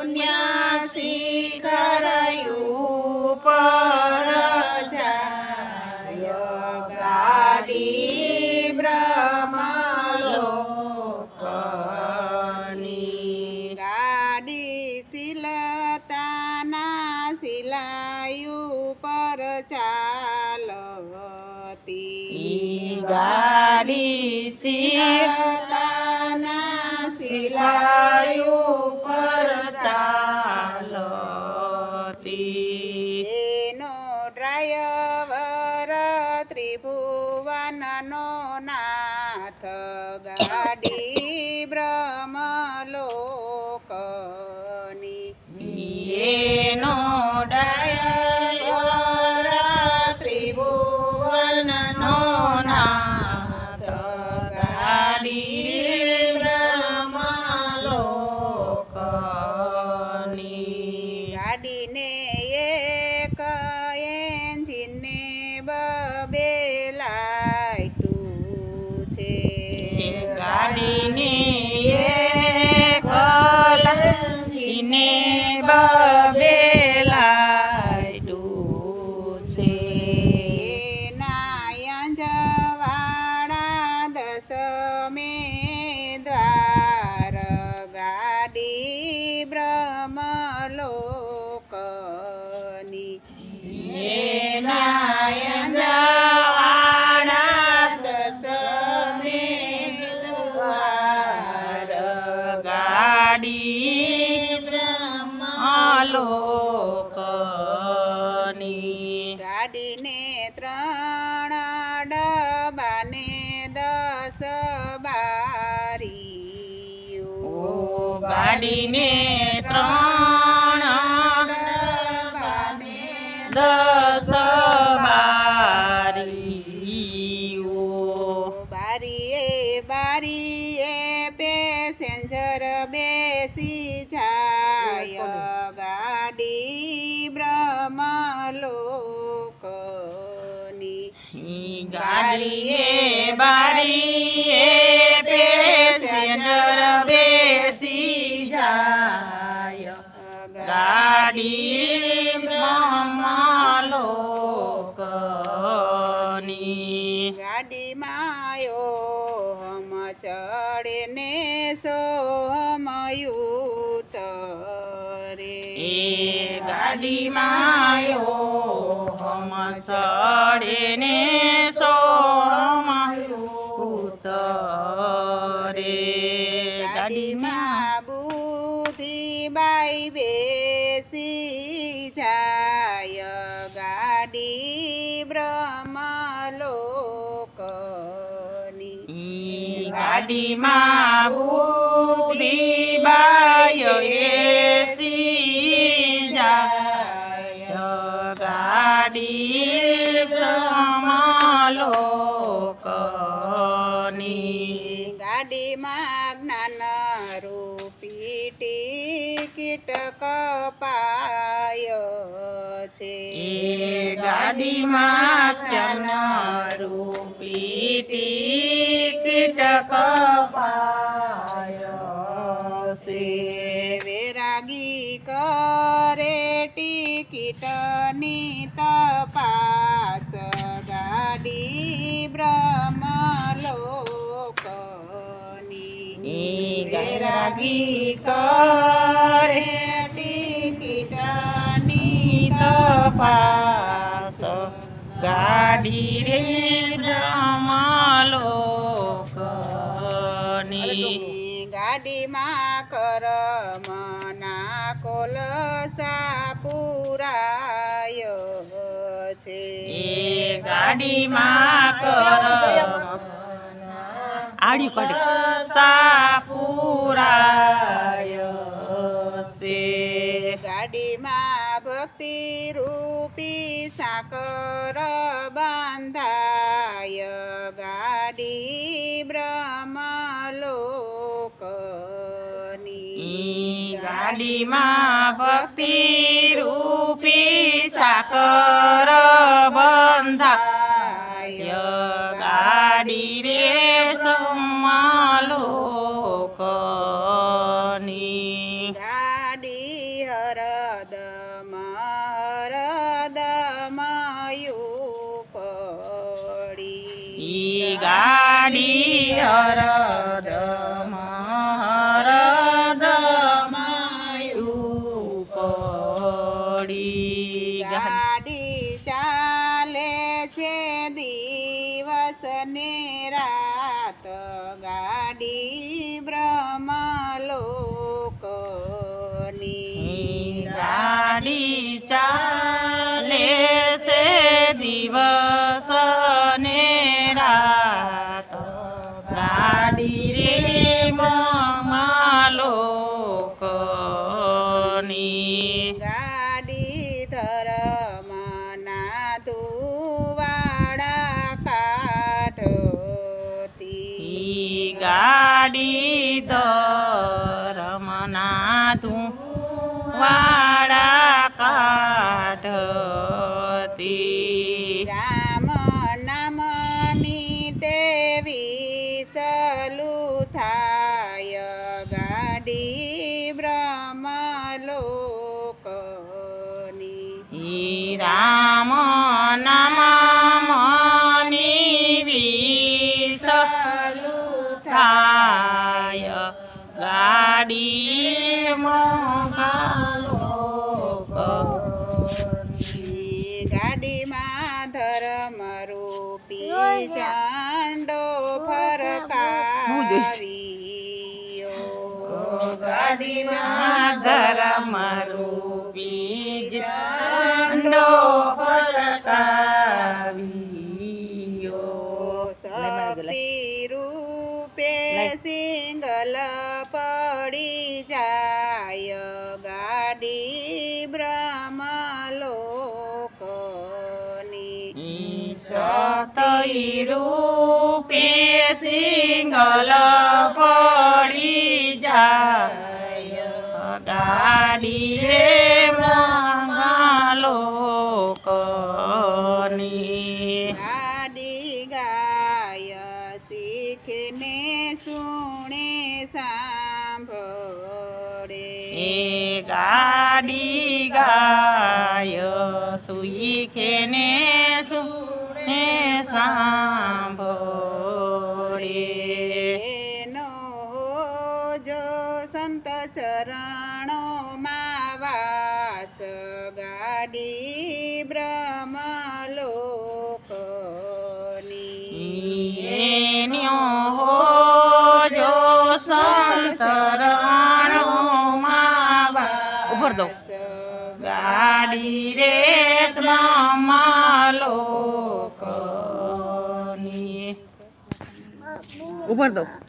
શૂન્ય શિખર ઉપર ગાડી બ્રહ્મલોકની ગાડી શીલતાના શિલાયુ પર ચાલતી ગાડી શીલતાના શિલાયુ People. ગાડીને ત્રણ દસ બારીઓ. બારીએ બારીએ પેસેન્જર બેસી જાય. ગાડી બ્રહ્મલોકની. ગાડીએ બારીએ પેસેન્જર ચડે રે એ ગાડીમાં હમ સડે ને સોમાયુતરે ગાડીમાં ગાડીમાં ઈ ગાડીમાં બુદ્ધિ બાય એસી જાય ગાડી સમલોકની ગાડીમાં જ્ઞાન રૂપી ટિકિટ કપાય છે. ગાડીમાં જ્ઞાન રૂપી કપાય છે વેરાગી કરે ટિકિટની તપાસ ગાડી બ્રહ્મલોકની ઈ વૈરાગી કરે ટિકિટની તપાસ ગાડી રે બ્રહ્મલોકની ગાડીમાં કરમના કોલસા પુરાયો છે. એ ગાડીમાં કર આડ્યું કાઢે સાપુરાય છે. ગાડીમાં ભક્તિ રૂપી સાકર બાંધાય. ગાડી બ્રહ્મલોકની શકની ગાડીમાં ભક્તિ રૂપી સાકર બંધાય ગાડી રે સમાલોકની ગાડી હરદમ હરદમયું પડી. ગાડી હરદ ચાલે છે દિવસ ને રાત. ગાડી રે માલોકની ગાડી ધર્મ ના તુવાડા કાઠતી ઈ ગાડી ધરમના તું વાડા કાઢતી. રામ રૂપી ચાંડો ફરકાવ્યો. ગાડીમાં ધર્મ રૂપી ચાંડો ફરકાવ્યો. સતી રૂપે રૂપે સિંગલ પડી જાય. ગાડી રે મંગલોકની ગાડી ગાય શીખને સુણે સાંભળે. ગાડી ગાય સુઈ ખેને સાંભળે. હો જો સંત ચરણોમાં વાસ ગાડી બ્રહ્મ લોકની હો જો સંતરણોમાં ઉભર દો. ગાડી રે બ્રહ્મ ઉપર દો